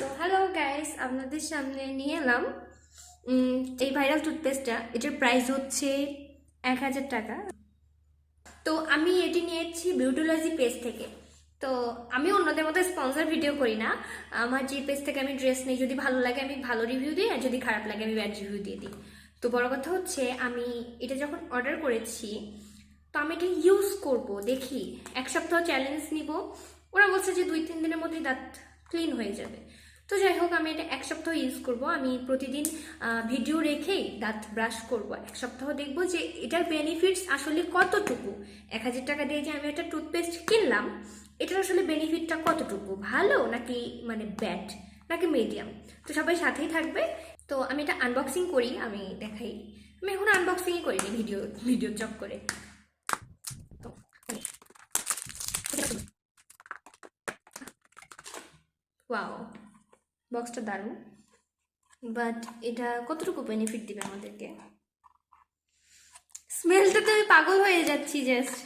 So hello guys আপনাদের সামনে নিয়ে এলাম। এই ভাইরাল টুথপেস্টটা এটার প্রাইস হচ্ছে এক হাজার টাকা। তো আমি এটি নিয়েছি বিউটোলজি পেজ থেকে। তো আমি অন্যদের মতো স্পন্সর ভিডিও করি না। আমার যে পেজ থেকে আমি ড্রেস নিই, যদি ভালো লাগে আমি ভালো রিভিউ দিই, আর যদি খারাপ লাগে আমি ব্যাড রিভিউ দিয়ে দিই। তো বড় কথা হচ্ছে, আমি এটা যখন অর্ডার করেছি, তো আমি এটা ইউজ করব, দেখি। এক সপ্তাহ চ্যালেঞ্জ নিব। ওরা বলছে যে দুই তিন দিনের মধ্যেই দাঁত ক্লিন হয়ে যাবে। তো যাই হোক, আমি এটা এক সপ্তাহ ইউজ করব। আমি প্রতিদিন ভিডিও রেখেই দাঁত ব্রাশ করব। এক সপ্তাহ দেখব যে এটার বেনিফিটস আসলে কতটুকু। এক হাজার টাকা দিয়ে যে আমি একটা টুথপেস্ট কিনলাম, এটার আসলে বেনিফিটটা কতটুকু? ভালো নাকি মানে ব্যাড নাকি মিডিয়াম তো সবাই সাথেই থাকবে। তো আমি এটা আনবক্সিং করি, আমি দেখাই। আমি এখন আনবক্সিংই করিনি ভিডিও ভিডিও চক করে। তো ওয়াও। বক্সটা দারুণ। বাট এটা কতটুকু বেনিফিট দিবে আমাদেরকে? স্মেলটা তো আমি পাগল হয়ে যাচ্ছি জাস্ট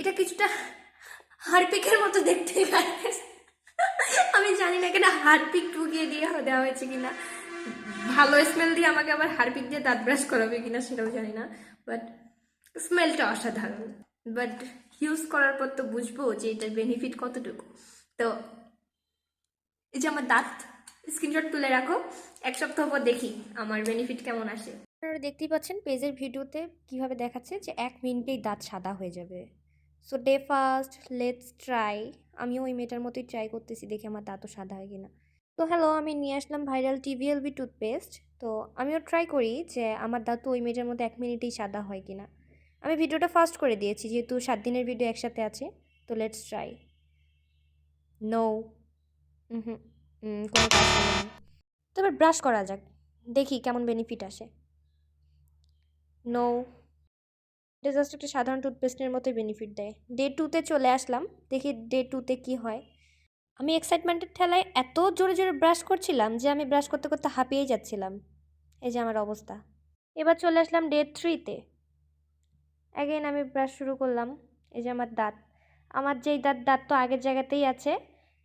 এটা কিছুটা হারপিকের মতো দেখতে। আমি জানি না কেন হারপিক ঢুকিয়ে দিয়ে দেওয়া হয়েছে কিনা। ভালো স্মেল দিয়ে আমাকে আবার হারপিক দিয়ে দাঁত ব্রাশ করাবে কিনা সেটাও জানি না। বাট স্মেলটা অসাধারণ। বাট ইউজ করার পর তো বুঝব যে এটার বেনিফিট কতটুকু। তো এই যে আমার দাঁত স্ক্রিনশট তুলে রাখো। এক সপ্তাহ পর দেখি আমার বেনিফিট কেমন আসে। আপনারা দেখতেই পাচ্ছেন পেজের ভিডিওতে কীভাবে দেখাচ্ছে যে এক মিনিটেই দাঁত সাদা হয়ে যাবে। So day first let's try আমিও ওই মেয়েটার মতোই ট্রাই করতেছি, দেখি আমার দাঁতও সাদা হয় কিনা। তো হ্যালো আমি নিয়ে আসলাম ভাইরাল টিভিএলবি টুথপেস্ট তো আমিও ট্রাই করি যে আমার দাঁত ওই মেয়েটার মধ্যে এক মিনিটেই সাদা হয় কিনা। আমি ভিডিওটা ফাস্ট করে দিয়েছি, যেহেতু সাত দিনের ভিডিও একসাথে আছে, তো লেটস ট্রাই নো হুম কোনো কাজ না। তবে ব্রাশ করা যাক, দেখি কেমন বেনিফিট আসে। নো এটা জাস্ট একটা সাধারণ টুথপেস্টের মতোই বেনিফিট দেয়। ডে টুতে চলে আসলাম, দেখি ডে টুতে কি হয়। আমি এক্সাইটমেন্টের ঠেলায় এত জোরে জোরে ব্রাশ করছিলাম যে আমি ব্রাশ করতে করতে হাঁপিয়েই যাচ্ছিলাম। এই যে আমার অবস্থা। এবার চলে আসলাম ডে থ্রিতে অ্যাগেন আমি ব্রাশ শুরু করলাম। এই যে আমার দাঁত। আমার যেই দাঁত দাঁত তো আগের জায়গাতেই আছে।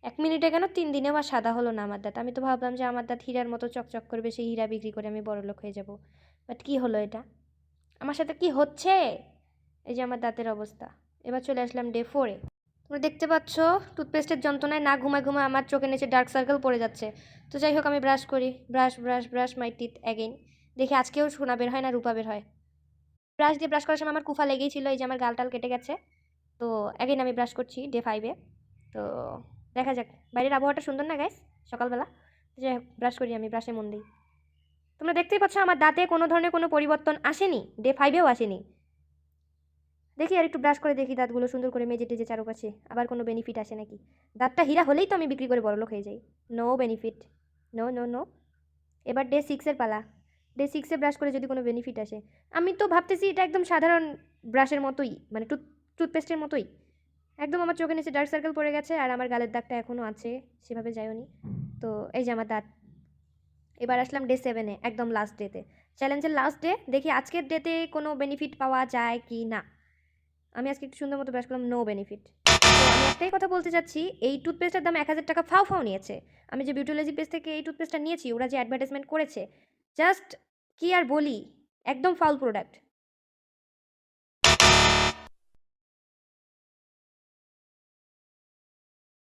এক মিনিটে কেন তিন দিনে বা সাদা হলো না আমার দাঁত। আমি তো ভাবলাম যে আমার দাঁত হীরার মতো চকচক করবে সেই হীরা বিক্রি করে আমি বড়লোক হয়ে যাব। বাট কি হলো এটা? আমার সাথে কি হচ্ছে? এই যে আমার দাঁতের অবস্থা। এবার চলে আসলাম ডে ফোরে তোমরা দেখতে পাচ্ছ টুথপেস্টের যন্ত্রণায় না ঘুমায় ঘুমায় আমার চোখের নিচে ডার্ক সার্কেল পড়ে যাচ্ছে। তো যাই হোক, আমি ব্রাশ করি। Brush brush brush my teeth again দেখি আজকেও সোনা বের হয় না রূপা বের হয়। ব্রাশ দিয়ে ব্রাশ করার সময় আমার কুফা লেগেই ছিল, এই যে আমার গালটাল কেটে গেছে। তো অ্যাগেন আমি ব্রাশ করছি ডে ফাইভে তো দেখা যাক, বাইরের আবহাওয়াটা সুন্দর না গাইস সকালবেলা? হোক ব্রাশ করি আমি ব্রাশে মন দিই। তোমরা দেখতেই পাচ্ছ আমার দাঁতে কোনো ধরনের কোনো পরিবর্তন আসেনি ডে ফাইভেও আসেনি। দেখি আর একটু ব্রাশ করে দেখি দাঁতগুলো সুন্দর করে মেজে টেজে চারপাশে আবার কোনো বেনিফিট আসে নাকি? দাঁতটা হীরা হলেই তো আমি বিক্রি করে বড়লোক হয়ে যাই। No benefit no no no এবার ডে সিক্সের পালা। ডে সিক্সে ব্রাশ করে যদি কোনো বেনিফিট আসে। আমি তো ভাবতেছি এটা একদম সাধারণ ব্রাশের মতোই মানে টুথ টুথপেস্টের মতোই। একদম আমার চোখের নিচে ডার্ক সার্কেল পড়ে গেছে আর আমার গালের দাগটা এখনও আছে, সেভাবে যায়নি তো এই যে আমার দাঁত। এবার আসলাম ডে সেভেনে একদম লাস্ট ডেতে চ্যালেঞ্জের লাস্ট ডে দেখি আজকের ডেতে কোনো বেনিফিট পাওয়া যায় কি না। আমি আজকে একটু সুন্দর মতো ব্রাশ করলাম নো বেনিফিট আমি একটাই কথা বলতে চাচ্ছি, এই টুথপেস্টের দাম এক হাজার টাকা ফাও ফাও নিয়েছে। আমি যে বিউটোলজি পেজ থেকে এই টুথপেস্টটা নিয়েছি, ওরা যে অ্যাডভার্টাইজমেন্ট করেছে জাস্ট কি আর বলি একদম ফাউল প্রোডাক্ট।